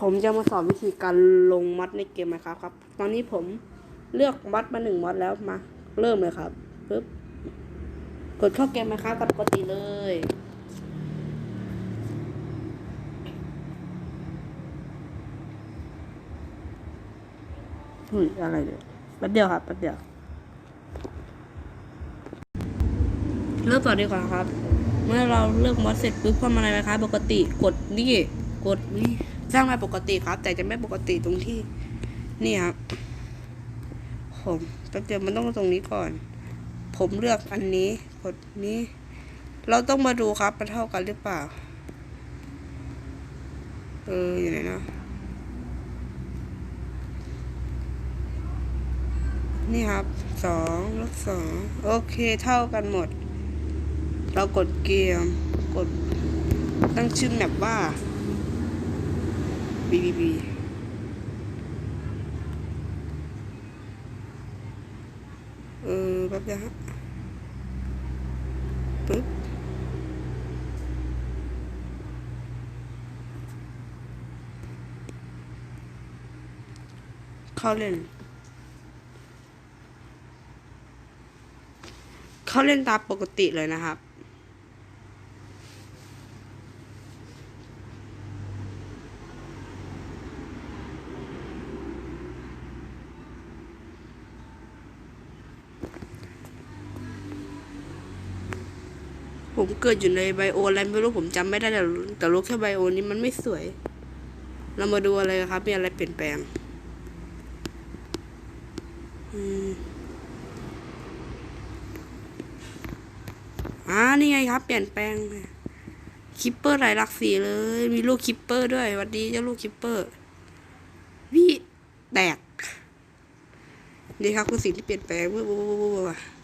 ผมจะมาสอนวิธีการลงมัดในเกมนะครับครับ ตอนนี้ผมเลือกมัดมาหนึ่งมัดแล้วมา เริ่มเลยครับปึ๊บกดเข้าเกมนะครับกับปกติเลย อุ้ยอะไรเนี่ยแป๊บเดียวครับแป๊บเดียว เริ่มต่อดีกว่าครับ เมื่อเราเลือกมอสเสร็จปุ๊บเข้ามาในนะคะปกติกดนี่กดนี่ สร้างมาปกติครับ แต่จะไม่ปกติตรงที่ นี่ครับผมแป๊บเดียวมันต้องตรงนี้ก่อน ผมเลือกอันนี้กดนี้ เราต้องมาดูครับมันเท่ากันหรือเปล่า เอออยู่ไหนนะนี่ครับสองลบสองโอเคเท่ากันหมด เรากดเกม กดตั้งชื่อแมปว่า b b b เออแป๊บเดียวฮะปึ๊บเข้าเล่น เข้าเล่นตามปกติเลยนะครับ ผมเกิดอยู่ในไบโออะไรไม่รู้ผมจำไม่ได้แต่แต่รู้แค่ไบโอนี้มันไม่สวย เรามาดูอะไรครับ มีอะไรเปลี่ยนแปลงอืมอ่านี่ไงครับ เปลี่ยนแปลงคิปเปอร์หลายหลักสีเลย มีลูกคิปเปอร์ด้วยวัดดีเจ้าลูกคิปเปอร์วิแตกนี่ครับคือสิ่งที่เปลี่ยนแปลงว้าวๆ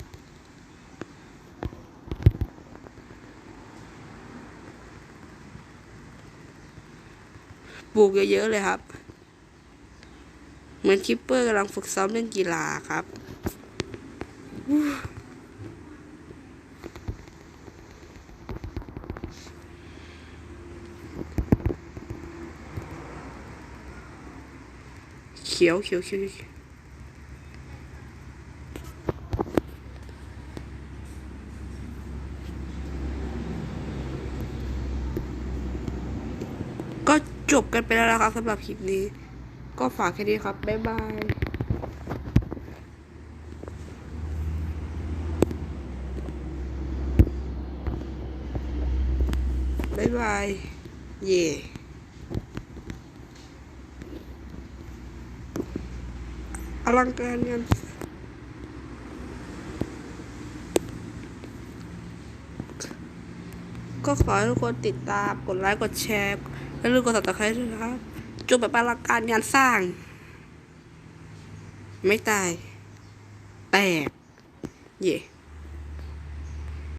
ปลูกเยอะๆเลยครับ เหมือนคิปเปอร์กำลังฝึกซ้อมเล่นกีฬาครับเขียวเขียวเขียวเขียวก็ จบกันไปแล้วนะครับสำหรับคลิปนี้ ก็ฝากแค่นี้ครับ บ๊ายบายบ๊ายบาย เย่อลังการงาน ก็ขอให้ทุกคนติดตามกดไลค์กดแชร์ และลืมกดติดตามด้วยนะครับจบแบบประการงานสร้าง ไม่ตาย แตก เย่